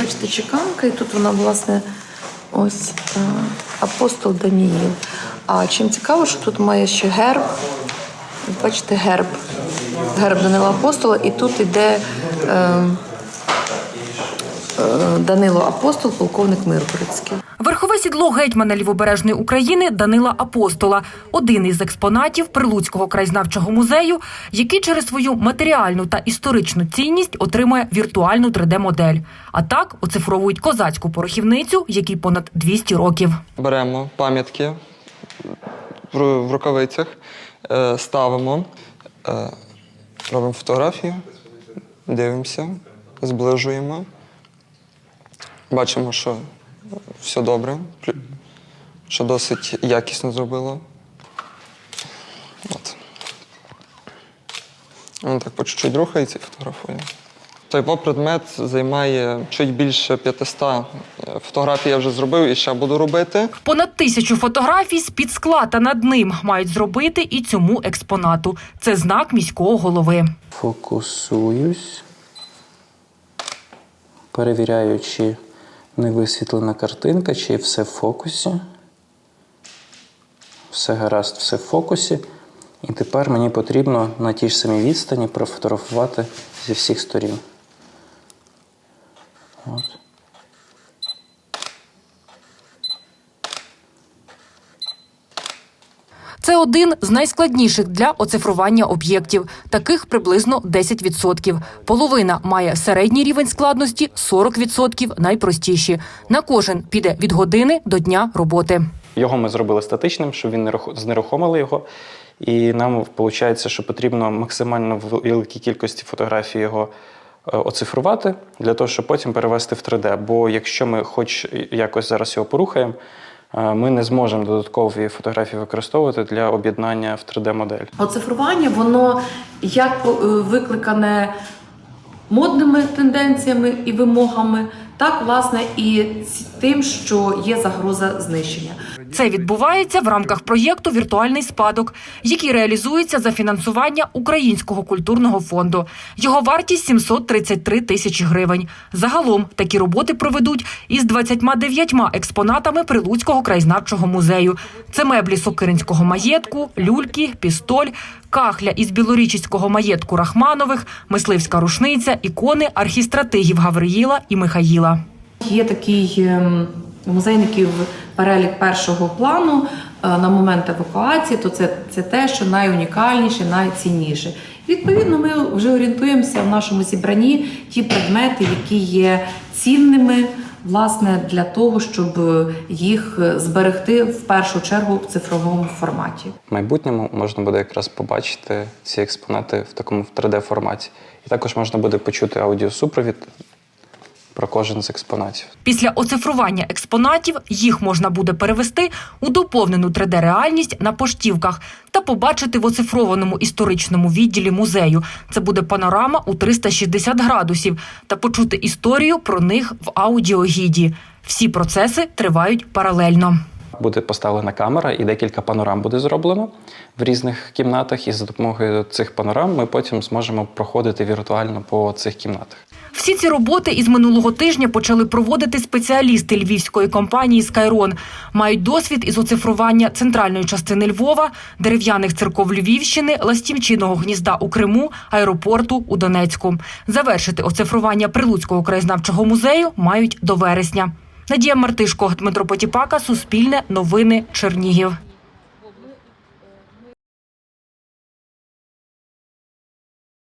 Бачите, чеканка, і тут вона, власне, ось е, апостол Даніїл. А чим цікаво, що тут має ще герб. Бачите, герб. Герб Данила Апостола, і тут іде е, е, Данило Апостол, полковник Миргородський. Сідло гетьмана лівобережної України Данила Апостола один із експонатів Прилуцького краєзнавчого музею, який через свою матеріальну та історичну цінність отримує віртуальну 3D-модель. А так оцифровують козацьку порохівницю, якій понад 200 років. Беремо пам'ятки в рукавицях, е, ставимо, е, робимо фотографію, дивимося, зближуємо. Бачимо, що все добре, що досить якісно зробило. От. Він так по чуть-чуть рухається і фотографує. Той предмет займає чуть більше 500 фотографій я вже зробив і ще буду робити. Понад тисячу фотографій з під скла та над ним мають зробити і цьому експонату. Це знак міського голови. Фокусуюсь, перевіряю, чи не висвітлена картинка, чи все в фокусі. Все гаразд, все в фокусі. І тепер мені потрібно на тій ж самій відстані профотографувати зі всіх сторін. От. Це один з найскладніших для оцифрування об'єктів. Таких приблизно 10%. Половина має середній рівень складності, 40% – найпростіші. На кожен піде від години до дня роботи. Його ми зробили статичним, щоб він не знерухомили його. І нам виходить, що потрібно максимально в великій кількості фотографій його е, оцифрувати для того, щоб потім перевести в 3D. Бо якщо ми хоч якось зараз його порухаємо, ми не зможемо додаткові фотографії використовувати для об'єднання в 3D-модель. Оцифрування воно як е, викликане модними тенденціями і вимогами, так власне і тим, що є загроза знищення. Це відбувається в рамках проєкту Віртуальний спадок, який реалізується за фінансування Українського культурного фонду. Його вартість 733 тисячі гривень. Загалом такі роботи проведуть із 29 експонатами Прилуцького краєзнавчого музею. Це меблі Сокиринського маєтку, люльки, пістоль, кахля із білорічського маєтку Рахманових, мисливська рушниця, ікони архістратигів Гавриїла і Михаїла. Є такий ем, музейників перелік першого плану на момент евакуації, то це, це те, що найунікальніше, найцінніше. Відповідно, ми вже орієнтуємося в нашому зібранні ті предмети, які є цінними. Власне, для того, щоб їх зберегти в першу чергу в цифровому форматі. В майбутньому можна буде якраз побачити ці експонати в такому 3D-форматі. І також можна буде почути аудіосупровід про кожен з експонатів. Після оцифрування експонатів їх можна буде перевести у доповнену 3D-реальність на поштівках та побачити в оцифрованому історичному відділі музею. Це буде панорама у 360 градусів та почути історію про них в аудіогіді. Всі процеси тривають паралельно. Буде поставлена камера і декілька панорам буде зроблено в різних кімнатах. І за допомогою цих панорам ми потім зможемо проходити віртуально по цих кімнатах. Всі ці роботи із минулого тижня почали проводити спеціалісти львівської компанії Скайрон. Мають досвід із оцифрування центральної частини Львова, дерев'яних церков Львівщини, ластівчиного гнізда у Криму, аеропорту у Донецьку. Завершити оцифрування Прилуцького краєзнавчого музею мають до вересня. Надія Мартишко, Дмитро Потіпака, Суспільне, Новини, Чернігів.